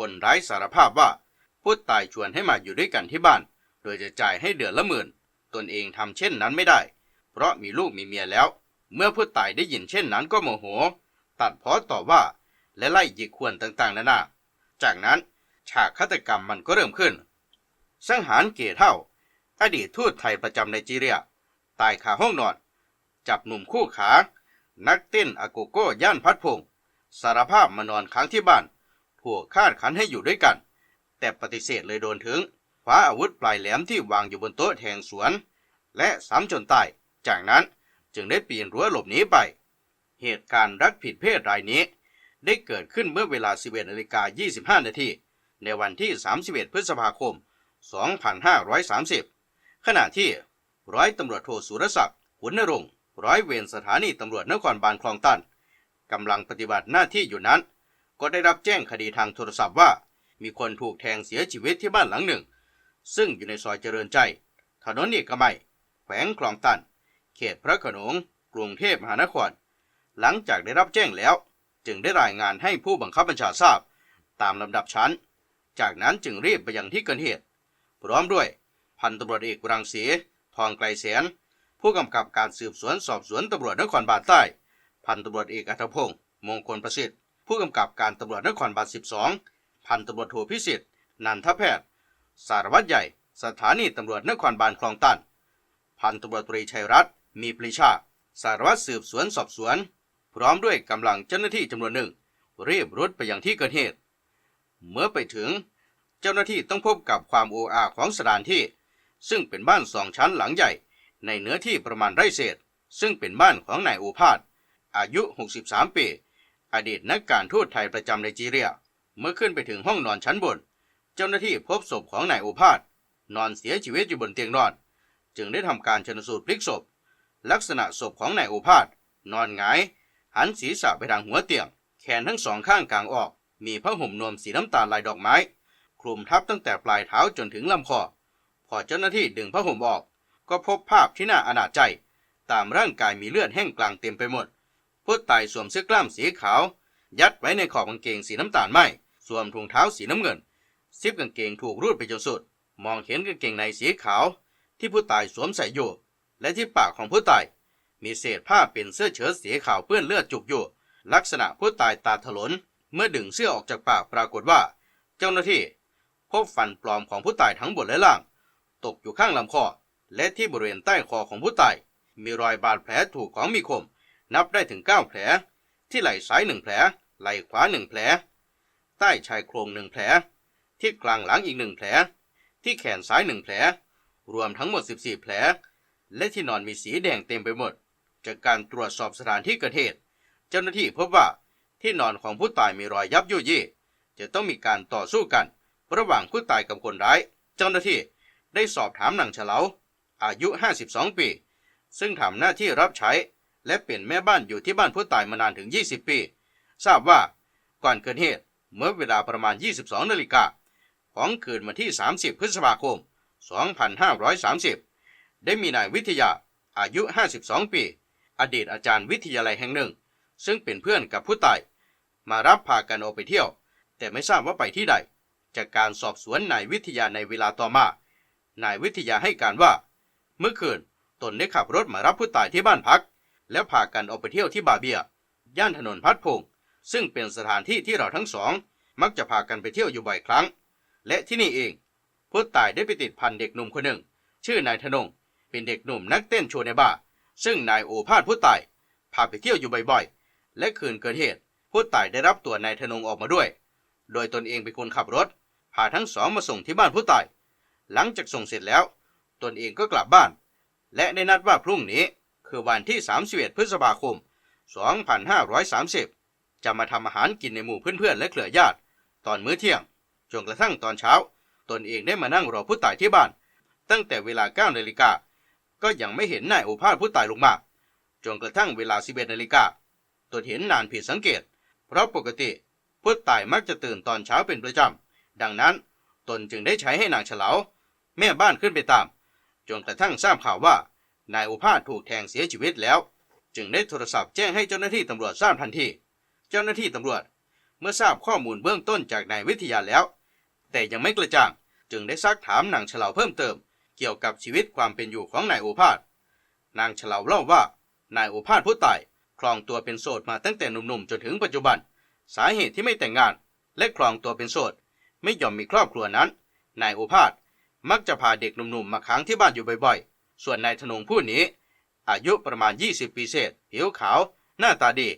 คนร้ายสารภาพว่าผู้ตายชวนให้มาอยู่ด้วยกันที่บ้าน โดยจะจ่ายให้เดือนละหมื่น ตนเองทำเช่นนั้นไม่ได้ เพราะมีลูกมีเมียแล้ว เมื่อผู้ตายได้ยินเช่นนั้นก็โมโห ตัดเพ้อต่อว่า และไล่หยิกขวนต่างๆนานา จากนั้นฉากฆาตกรรมมันก็เริ่มขึ้น สังหารเกเท่า อดีตทูตไทยประจำไนจีเรีย ตายคาห้องนอน จับหนุ่มคู่ขา นักเต้นอาโกโก้ย่านพัดพงศสารภาพมานอนค้างที่บ้าน ถูกคาดขันให้อยู่ด้วยกัน แต่ปฏิเสธเลยโดนถึงคว้าอาวุธปลายแหลมที่วางอยู่บนโต๊ะแทงสวน และซ้ำจนตาย จากนั้นจึงได้ปีนรั้วหลบหนีไป เหตุการณ์รักผิดเพศรายนี้ ได้เกิดขึ้นเมื่อเวลา 11นาฬิกา25 นาทีในวันที่ 31 พฤษภาคม 2530 ขณะที่ร้อยตำรวจโทสุรศักดิ์ขุนนรงร้อยเวรสถานีตำรวจนครบาลคลองตันกำลังปฏิบัติหน้าที่อยู่นั้น ก็ได้รับแจ้งคดีทางโทรศัพท์ว่า มีคนถูกแทงเสียชีวิตที่บ้านหลังหนึ่ง ซึ่งอยู่ในซอยเจริญใจ ถนนเอกมัยแขวงคลองตัน เขตพระขนงกรุงเทพมหานคร หลังจากได้รับแจ้งแล้ว จึงได้รายงานให้ผู้บังคับบัญชาทราบ ตามลำดับชั้น จากนั้นจึงรีบไปยังที่เกิดเหตุ พร้อมด้วยพันตำรวจเอกรังสีทองไกลแสน ผู้กำกับการสืบสวนสอบสวนตำรวจนครบาลใต้ พันตำรวจเอกอัธพงศ์มงคลประสิทธิ์ ผู้กำกับการตำรวจนครบาล 12 พันตำรวจโทพิสิทธิ์ นันทแพทย์ สารวัตรใหญ่ สถานีตำรวจนครบาลคลองตัน พันตำรวจตรีชัยรัตน์ มีปรีชา สารวัตรสืบสวนสอบสวน พร้อมด้วยกำลังเจ้าหน้าที่จำนวนหนึ่งรีบรุดไปยังที่เกิดเหตุ เมื่อไปถึง เจ้าหน้าที่ต้องพบกับความโออาของสถานที่ ซึ่งเป็นบ้านสองชั้นหลังใหญ่ ในเนื้อที่ประมาณไร่เศษ ซึ่งเป็นบ้านของนายโอภาส อายุ 63 ปี อดีตนักการทูตไทยประจำไนจีเรีย เมื่อขึ้นไปถึงห้องนอนชั้นบน เจ้าหน้าที่พบศพของนายโอภาสนอนเสียชีวิตอยู่บนเตียงนอน จึงได้ทำการชนสูตรพลิกศพ ลักษณะศพของนายโอภาสนอนหงาย หันศีรษะไปทางหัวเตียง แขนทั้งสองข้างกลางออก มีผ้าห่มนวมสีน้ำตาลลายดอกไม้ คลุมทับตั้งแต่ปลายเท้าจนถึงลำคอ พอเจ้าหน้าที่ดึงผ้าห่มออก ก็พบภาพที่น่าอนาจใจ ตามร่างกายมีเลือดแห้งกลางเต็มไปหมด ผู้ตายสวมเสื้อกล้ามสีขาว ยัดไว้ในขอบกางเกงสีน้ำตาลไหมสวมถุงเท้าสีน้ำเงิน ซิปกางเกงถูกรูดไปจนสุด มองเห็นกางเกงในสีขาว ที่ผู้ตายสวมใส่อยู่ และที่ปากของผู้ตาย มีเศษผ้าเป็นเสื้อเชิ้ตสีขาวเปื้อนเลือดจุกอยู่ ลักษณะผู้ตายตาถลน เมื่อดึงเสื้อออกจากปากปรากฏว่า เจ้าหน้าที่พบฟันปลอมของผู้ตายทั้งบนและล่าง ตกอยู่ข้างลำคอและที่บริเวณใต้คอของผู้ตาย มีรอยบาดแผลถูกของมีคม นับได้ถึง 9 แผล ที่ไหล่ซ้ายหนึ่งแผล ไหล่ขวาหนึ่งแผล ใต้ชายโครงหนึ่งแผล ที่กลางหลังอีกหนึ่งแผล ที่แขนซ้ายหนึ่งแผล รวมทั้งหมด 14 แผล และที่นอนมีสีแดงเต็มไปหมด จากการตรวจสอบสถานที่เกิดเหตุ เจ้าหน้าที่พบว่าที่นอนของผู้ตายมีรอยยับยุ่ยี่จะต้องมีการต่อสู้กัน ระหว่างผู้ตายกับคนร้าย เจ้าหน้าที่ได้สอบถามนางเฉลา อายุ 52 ปี ซึ่งทำหน้าที่รับใช้ และเป็นแม่บ้านอยู่ที่บ้านผู้ตายมานานถึง 20 ปี ทราบว่าก่อนเกิดเหตุเมื่อเวลาประมาณ 22นาฬิกาของคืนวันที่ 30 พฤษภาคม 2530 ได้มีนายวิทยาอายุ 52 ปี อดีตอาจารย์วิทยาลัยแห่งหนึ่ง ซึ่งเป็นเพื่อนกับผู้ตาย มารับพากันออกไปเที่ยว แต่ไม่ทราบว่าไปที่ใด จากการสอบสวนนายวิทยาในเวลาต่อมา นายวิทยาให้การว่า เมื่อคืนตนได้ขับรถมารับผู้ตายที่บ้านพัก แล้วพากันออกไปเที่ยวที่บาเบีย ย่านถนนพัดพงศ์ซึ่งเป็นสถานที่ที่เราทั้งสอง มักจะพากันไปเที่ยวอยู่บ่อยครั้ง และที่นี่เองผู้ตายได้ไปติดพันเด็กหนุ่มคนหนึ่ง ชื่อนายธนง เป็นเด็กหนุ่มนักเต้นโชว์ในบาร์ซึ่งนายโอภาสผู้ตายพาไปเที่ยวอยู่บ่อยๆ และคืนเกิดเหตุผู้ตายได้รับตัวนายธนงออกมาด้วย โดยตนเองเป็นคนขับรถ พาทั้งสองมาส่งที่บ้านผู้ตาย หลังจากส่งเสร็จแล้ว ตนเองก็กลับบ้าน และได้นัดว่าพรุ่งนี้ คือวันที่ 31 พฤษภาคม 2530 จะมาทำอาหารกินในหมู่เพื่อนๆและเครือญาติ ตอนมื้อเที่ยง จนกระทั่งตอนเช้า ตนเองได้มานั่งรอผู้ตายที่บ้าน ตั้งแต่เวลา9นาฬิกา ก็ยังไม่เห็นนายโอภาสผู้ตายลงมา จนกระทั่งเวลา 11นาฬิกา ตนเห็นนานผิดสังเกต เพราะปกติผู้ตายมักจะตื่นตอนเช้าเป็นประจำ ดังนั้นตนจึงได้ใช้ให้นางเฉลา แม่บ้านขึ้นไปตาม จนกระทั่งทราบข่าวว่า นายโอภาสถูกแทงเสียชีวิตแล้ว จึงได้โทรศัพท์แจ้งให้เจ้าหน้าที่ตำรวจทราบทันที เจ้าหน้าที่ตำรวจ เมื่อทราบข้อมูลเบื้องต้นจากนายวิทยาแล้ว แต่ยังไม่กระจ่าง จึงได้ซักถามนางเฉลาเพิ่มเติม เกี่ยวกับชีวิตความเป็นอยู่ของนายโอภาส นางเฉลาเล่าว่านายโอภาสผู้ตายครองตัวเป็นโสดมาตั้งแต่หนุ่มๆจนถึงปัจจุบัน สาเหตุที่ไม่แต่งงาน และครองตัวเป็นโสดไม่ยอมมีครอบครัวนั้น นายโอภาสมักจะพาเด็กหนุ่มๆมาค้างที่บ้านอยู่บ่อยๆ ส่วนนายธนงผู้นี้ อายุประมาณ 20 ปีเศษ ผิวขาว หน้าตาดี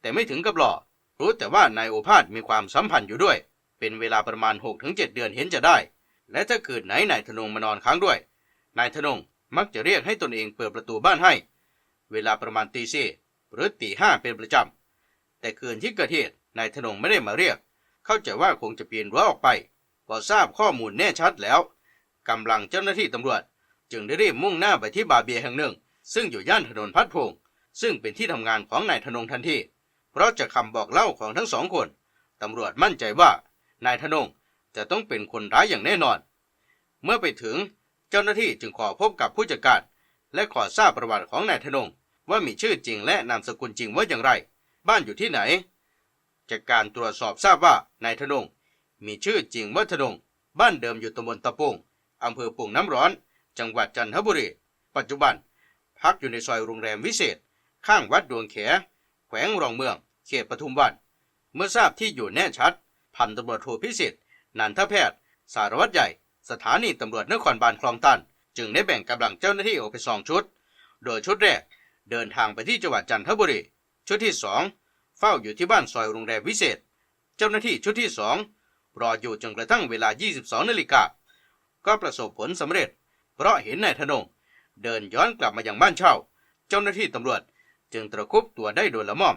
แต่ไม่ถึงกับหล่อ รู้แต่ว่านายโอภาสมีความสัมพันธ์อยู่ด้วย เป็นเวลาประมาณ 6-7 เดือนเห็นจะได้ และถ้าเกิดไหนนายธนงมานอนค้างด้วย นายธนงมักจะเรียกให้ตนเองเปิดประตูบ้านให้ เวลาประมาณตีสี่หรือตีห้าเป็นประจำ แต่คืนที่เกิดเหตุนายธนงไม่ได้มาเรียก เข้าใจว่าคงจะปีนรั้วออกไป พอทราบข้อมูลแน่ชัดแล้วกำลังเจ้าหน้าที่ตำรวจ จึงได้รีบมุ่งหน้าไปที่บาร์เบียแห่งหนึ่ง ซึ่งอยู่ย่านถนนพัดพงศ์ซึ่งเป็นที่ทำงานของนายธนงทันทีเพราะจากคำบอกเล่าของทั้งสองคนตำรวจมั่นใจว่านายธนงจะต้องเป็นคนร้ายอย่างแน่นอน เมื่อไปถึงเจ้าหน้าที่จึงขอพบกับผู้จัดการและขอทราบประวัติของนายธนงว่ามีชื่อจริงและนามสกุลจริงว่าอย่างไร บ้านอยู่ที่ไหน จากการตรวจสอบทราบว่านายธนงมีชื่อจริงว่าธนงบ้านเดิมอยู่ตำบลตะปงอำเภอปุงน้ำร้อน จังหวัดจันทบุรี ปัจจุบัน พักอยู่ในซอยโรงแรมวิเศษ ข้างวัดดวงแข แขวงรองเมือง เขตปทุมวัน เมื่อทราบที่อยู่แน่ชัด พันตำรวจโทพิสิทธิ์นันทแพทย์ สารวัตรใหญ่ สถานีตำรวจนครบาลคลองตัน จึงได้แบ่งกำลังเจ้าหน้าที่ออกเป็นสองชุด โดยชุดแรกเดินทางไปที่จังหวัดจันทบุรี ชุดที่สองเฝ้าอยู่ที่บ้านซอยโรงแรมวิเศษ เจ้าหน้าที่ชุดที่สองรออยู่จนกระทั่งเวลา 22 นาฬิกา ก็ประสบผลสำเร็จ เพราะเห็นนายธนง เดินย้อนกลับมายังบ้านเช่า เจ้าหน้าที่ตำรวจจึงตระคุบตัวได้โดยละม่อม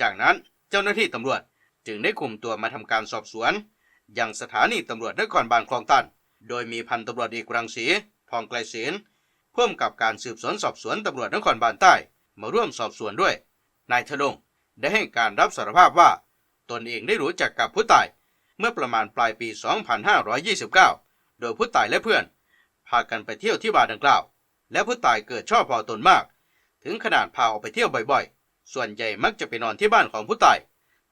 จากนั้นเจ้าหน้าที่ตำรวจจึงได้คุมตัวมาทำการสอบสวน ยังสถานีตำรวจนครบาลคลองตัน โดยมีพันตำรวจเอกรังสีทองไกลเสนพ่วมกับการสืบสวนสอบสวนตำรวจนครบาลใต้ มาร่วมสอบสวนด้วย นายธนงได้ให้การรับสารภาพว่า ตนเองได้รู้จักกับผู้ตาย เมื่อประมาณปลายปี 2529 โดยผู้ตายและเพื่อนากันไปเที่ยวที่บาร์ดังกล่าว และผู้ตายเกิดชอบพอตนมาก ถึงขนาดพาออกไปเที่ยวบ่อยๆ ส่วนใหญ่มักจะไปนอนที่บ้านของผู้ตาย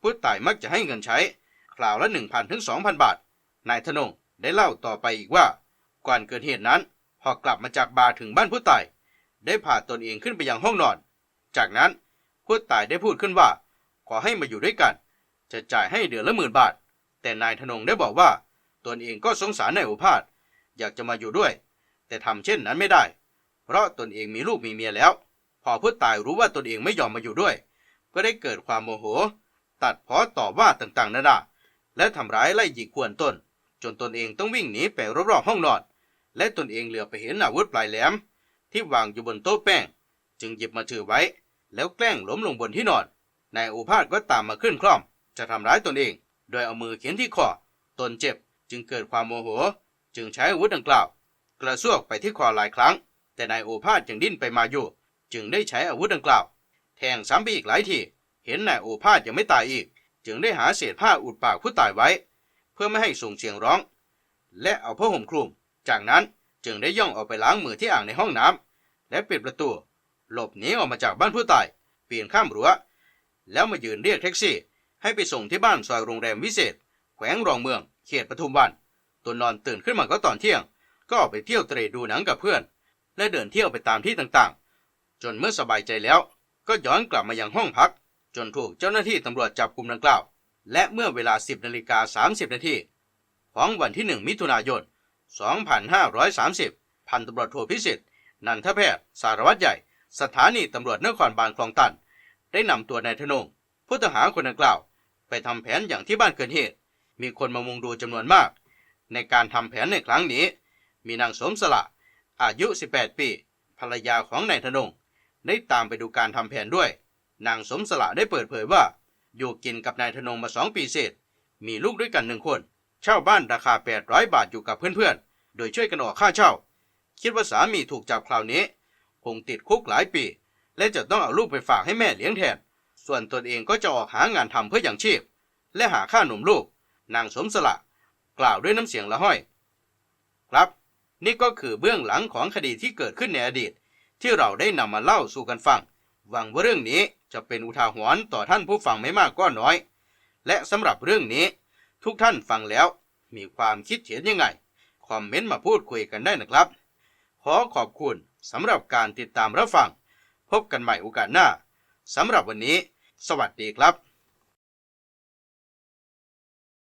ผู้ตายมักจะให้เงินใช้ คราวละ 1,000ถึง2,000 บาท นายธนงได้เล่าต่อไปอีกว่า ก่อนเกิดเหตุนั้น พอกลับมาจากบาร์ถึงบ้านผู้ตาย ได้พาตนเองขึ้นไปยังห้องนอน จากนั้นผู้ตายได้พูดขึ้นว่า ขอให้มาอยู่ด้วยกัน จะจ่ายให้เดือนละหมื่นบาท แต่นายธนงได้บอกว่าตนเองก็สงสารนายโอภาสอยากจะมาอยู่ด้วย แต่ทำเช่นนั้นไม่ได้ เพราะตนเองมีลูกมีเมียแล้ว พอผู้ตายรู้ว่าตนเองไม่ยอมมาอยู่ด้วย ก็ได้เกิดความโมโห ตัดพ้อต่อว่าต่างๆนานาและทำร้ายไล่หยิกขวนตนจนตนเองต้องวิ่งหนีไปรอบๆห้องนอนและตนเองเหลือไปเห็นอาวุธปลายแหลม ที่วางอยู่บนโต๊ะแป้ง จึงหยิบมาถือไว้ แล้วแกล้งล้มลงบนที่นอนนายโอภาสก็ตามมาขึ้นคล่อม จะทำร้ายตนเอง โดยเอามือเขียนที่คอตนเจ็บจึงเกิดความโมโห จึงใช้อาวุธดังกล่าว กระซวกไปที่คอหลายครั้ง แต่นายโอภาสยังดิ้นไปมาอยู่ จึงได้ใช้อาวุธดังกล่าว แทงซ้ำไปอีกหลายที เห็นนายโอภาสยังไม่ตายอีก จึงได้หาเศษผ้าอุดปากผู้ตายไว้ เพื่อไม่ให้ส่งเสียงร้อง และเอาผ้าห่มคลุม จากนั้นจึงได้ย่องออกไปล้างมือที่อ่างในห้องน้ำและปิดประตู หลบหนีออกมาจากบ้านผู้ตายเปลี่ยนข้ามรั้วแล้วมายืนเรียกแท็กซี่ ให้ไปส่งที่บ้านซอยโรงแรมวิเศษ แขวงรองเมือง เขตปทุมวันตัวนอนตื่นขึ้นมาก็ตอนเที่ยง ก็ออกไปเที่ยวเตร่ดูหนังกับเพื่อน และเดินเที่ยวไปตามที่ต่างๆ จนเมื่อสบายใจแล้ว ก็ย้อนกลับมายังห้องพัก จนถูกเจ้าหน้าที่ตำรวจจับกลุ่มดังกล่าว และเมื่อเวลา 10นาฬิกา30นาทีของวันที่ 1 มิถุนายน 2530 พันตำรวจโทพิสิทธิ์ นันทแพทย์ สารวัตรใหญ่ สถานีตำรวจนครบาลคลองตัน ได้นำตัวนายธนงผู้ต้องหาคนดังกล่าว ไปทำแผนอย่างที่บ้านเกิดเหตุ มีคนมามุงดูจำนวนมาก ในการทำแผนในครั้งนี้ มีนางสมสละอายุ 18 ปี ภรรยาของนายธนง ได้ตามไปดูการทำแผนด้วย นางสมสละได้เปิดเผยว่า อยู่กินกับนายธนงมาสองปีเศษ มีลูกด้วยกันหนึ่งคน เช่าบ้านราคา 800 บาทอยู่กับเพื่อนๆ โดยช่วยกันออกค่าเช่า คิดว่าสามีถูกจับคราวนี้ คงติดคุกหลายปี และจะต้องเอาลูกไปฝากให้แม่เลี้ยงแทน ส่วนตนเองก็จะออกหางานทำเพื่ออย่างชีพ และหาค่าหนุ่มลูก นางสมสละกล่าวด้วยน้ำเสียงละห้อย ครับ นี่ก็คือเบื้องหลังของคดีที่เกิดขึ้นในอดีต ที่เราได้นำมาเล่าสู่กันฟัง หวังว่าเรื่องนี้จะเป็นอุทาหรณ์ต่อท่านผู้ฟังไม่มากก็น้อย และสำหรับเรื่องนี้ ทุกท่านฟังแล้ว มีความคิดเห็นยังไง คอมเมนต์มาพูดคุยกันได้นะครับ ขอขอบคุณสำหรับการติดตามรับฟัง พบกันใหม่โอกาสหน้าสำหรับวันนี้ สวัสดีครับ